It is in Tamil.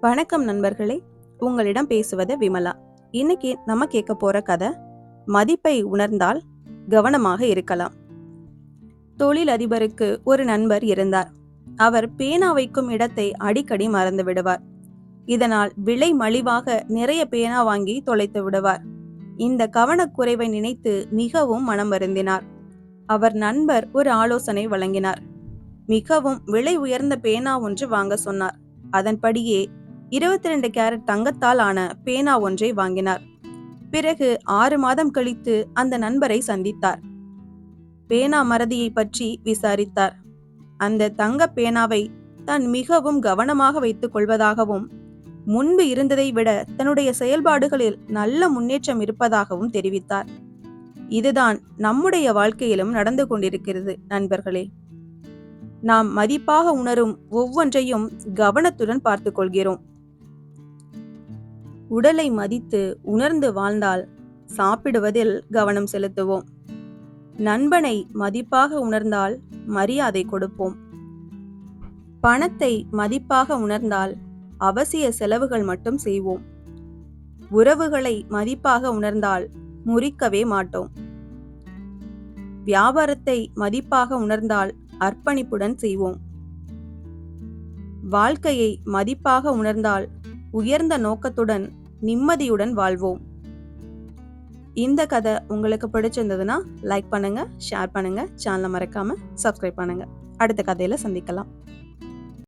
வணக்கம் நண்பர்களே. உங்களிடம் பேசுவது விமலா. இன்னைக்கு நம்ம கேட்க போற கதை மதிப்பை உணர்ந்தால் கவனமாக இருக்கலாம். தொழில் அதிபருக்கு ஒரு நண்பர் இருந்தார். அவர் பேனா வைக்கும் இடத்தை அடிக்கடி மறந்து விடுவார். இதனால் விலை மலிவாக நிறைய பேனா வாங்கி தொலைத்து விடுவார். இந்த கவனக்குறைவை நினைத்து மிகவும் மனம் வருந்தினார். அவர் நண்பர் ஒரு ஆலோசனை வழங்கினார். மிகவும் விலை உயர்ந்த பேனா ஒன்று வாங்க சொன்னார். அதன்படியே இருபத்தி ரெண்டு கேரட் தங்கத்தால் ஆன பேனா ஒன்றை வாங்கினார். பிறகு ஆறு மாதம் கழித்து அந்த நண்பரை சந்தித்தார். பேனா மறதியை பற்றி விசாரித்தார். அந்த தங்க பேனாவை தான் மிகவும் கவனமாக வைத்துக் கொள்வதாகவும் முன்பு இருந்ததை விட தன்னுடைய செயல்பாடுகளில் நல்ல முன்னேற்றம் இருப்பதாகவும் தெரிவித்தார். இதுதான் நம்முடைய வாழ்க்கையிலும் நடந்து கொண்டிருக்கிறது நண்பர்களே. நாம் மதிப்பாக உணரும் ஒவ்வொன்றையும் கவனத்துடன் பார்த்துக் கொள்கிறோம். உடலை மதித்து உணர்ந்து வாழ்ந்தால் சாப்பிடுவதில் கவனம் செலுத்துவோம். நண்பனை மதிப்பாக உணர்ந்தால் மரியாதை கொடுப்போம். பணத்தை மதிப்பாக உணர்ந்தால் அவசிய செலவுகள் மட்டும் செய்வோம். உறவுகளை மதிப்பாக உணர்ந்தால் முறிக்கவே மாட்டோம். வியாபாரத்தை மதிப்பாக உணர்ந்தால் அர்ப்பணிப்புடன் செய்வோம். வாழ்க்கையை மதிப்பாக உணர்ந்தால் உயர்ந்த நோக்கத்துடன் நிம்மதியுடன் வாழ்வோம். இந்த கதை உங்களுக்கு பிடிச்சிருந்ததுன்னா லைக் பண்ணுங்க ஷேர் பண்ணுங்க சேனலை மறக்காம சப்ஸ்கிரைப் பண்ணுங்க. அடுத்த கதையில சந்திக்கலாம்.